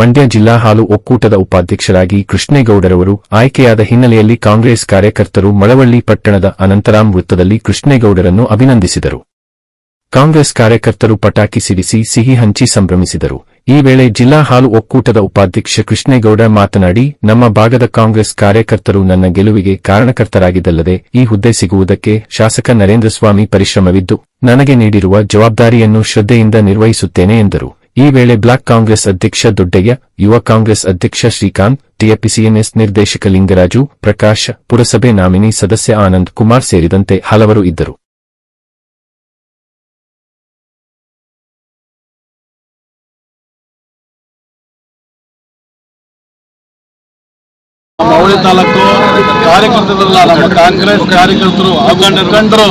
ಮಂಡ್ಯ ಜಿಲ್ಲಾ ಹಾಲು ಒಕ್ಕೂಟದ ಉಪಾಧ್ಯಕ್ಷರಾಗಿ ಕೃಷ್ಣೇಗೌಡರವರು ಆಯ್ಕೆಯಾದ ಹಿನ್ನೆಲೆಯಲ್ಲಿ ಕಾಂಗ್ರೆಸ್ ಕಾರ್ಯಕರ್ತರು ಮಳವಳ್ಳಿ ಪಟ್ಟಣದ ಅನಂತರಾಮ್ ವೃತ್ತದಲ್ಲಿ ಕೃಷ್ಣೇಗೌಡರನ್ನು ಅಭಿನಂದಿಸಿದರು. ಕಾಂಗ್ರೆಸ್ ಕಾರ್ಯಕರ್ತರು ಪಟಾಕಿ ಸಿಡಿಸಿ ಸಿಹಿ ಹಂಚಿ ಸಂಭ್ರಮಿಸಿದರು. ಈ ವೇಳೆ ಜಿಲ್ಲಾ ಹಾಲು ಒಕ್ಕೂಟದ ಉಪಾಧ್ಯಕ್ಷ ಕೃಷ್ಣೇಗೌಡ ಮಾತನಾಡಿ, ನಮ್ಮ ಭಾಗದ ಕಾಂಗ್ರೆಸ್ ಕಾರ್ಯಕರ್ತರು ನನ್ನ ಗೆಲುವಿಗೆ ಕಾರಣಕರ್ತರಾಗಿದ್ದಲ್ಲದೆ ಈ ಹುದ್ದೆ ಸಿಗುವುದಕ್ಕೆ ಶಾಸಕ ನರೇಂದ್ರ ಸ್ವಾಮಿ ಪರಿಶ್ರಮವಿದ್ದು, ನನಗೆ ನೀಡಿರುವ ಜವಾಬ್ದಾರಿಯನ್ನು ಶ್ರದ್ಧೆಯಿಂದ ನಿರ್ವಹಿಸುತ್ತೇನೆ ಎಂದರು. ಈ ವೇಳೆ ಬ್ಲಾಕ್ ಕಾಂಗ್ರೆಸ್ ಅಧ್ಯಕ್ಷ ದೊಡ್ಡಯ್ಯ, ಯುವ ಕಾಂಗ್ರೆಸ್ ಅಧ್ಯಕ್ಷ ಶ್ರೀಕಾಂತ್ ಟಿಎಪಿಸಿಎನ್ಎಸ್ ನಿರ್ದೇಶಕ ಲಿಂಗರಾಜು, ಪ್ರಕಾಶ್, ಪುರಸಭೆ ನಾಮಿನಿ ಸದಸ್ಯ ಆನಂದ್ ಕುಮಾರ್ ಸೇರಿದಂತೆ ಹಲವರು ಇದ್ದರು. ತಾಲೂಕು ಕಾರ್ಯಕರ್ತರಲ್ಲ ನಮ್ಮ ಕಾಂಗ್ರೆಸ್ ಕಾರ್ಯಕರ್ತರು ಕಂಡರು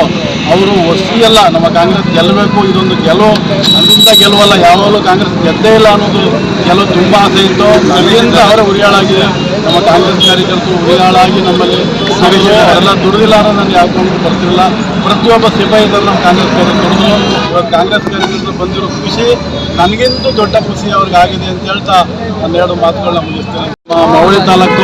ಅವರು ಒಸಿಯಲ್ಲ ನಮ್ಮ ಕಾಂಗ್ರೆಸ್ ಗೆಲ್ಲಬೇಕು, ಇದೊಂದು ಗೆಲುವು. ಅದರಿಂದ ಗೆಲುವಲ್ಲ, ಯಾವಾಗಲೂ ಕಾಂಗ್ರೆಸ್ ಗೆದ್ದೇ ಇಲ್ಲ ಅನ್ನೋದು ಗೆಲುವು ತುಂಬ ಆಸೆ ಇತ್ತು. ಅದರಿಂದ ಅವರ ಉರಿಯಾಳಾಗಿದೆ ನಮ್ಮ ಕಾಂಗ್ರೆಸ್ ಕಾರ್ಯಕರ್ತರು ಉರಿಯಾಳಾಗಿ ನಮ್ಮಲ್ಲಿ ಅವರೆಲ್ಲ ದುಡಿದಿಲ್ಲ ಅನ್ನೋದು ನನಗೆ ಯಾಕೊಂಡು ಬರ್ತಿರಲಿಲ್ಲ ಪ್ರತಿಯೊಬ್ಬ ಸಿಪಾಯಿ ಇದ್ದಾರೆ ನಮ್ಮ ಕಾಂಗ್ರೆಸ್ ಕಾರ್ಯಕರ್ತರು ಇವಾಗ ಕಾಂಗ್ರೆಸ್ ಕಾರ್ಯಕರ್ತರು ಬಂದಿರೋ ಖುಷಿ ನನಗಿಂತೂ ದೊಡ್ಡ ಖುಷಿ ಅವ್ರಿಗೆ ಆಗಿದೆ ಅಂತ ಹೇಳ್ತಾ ಒಂದೆರಡು ಮಾತುಗಳನ್ನ ಮುಗಿಸ್ತೇನೆ. ಮೌಳಿ ತಾಲೂಕು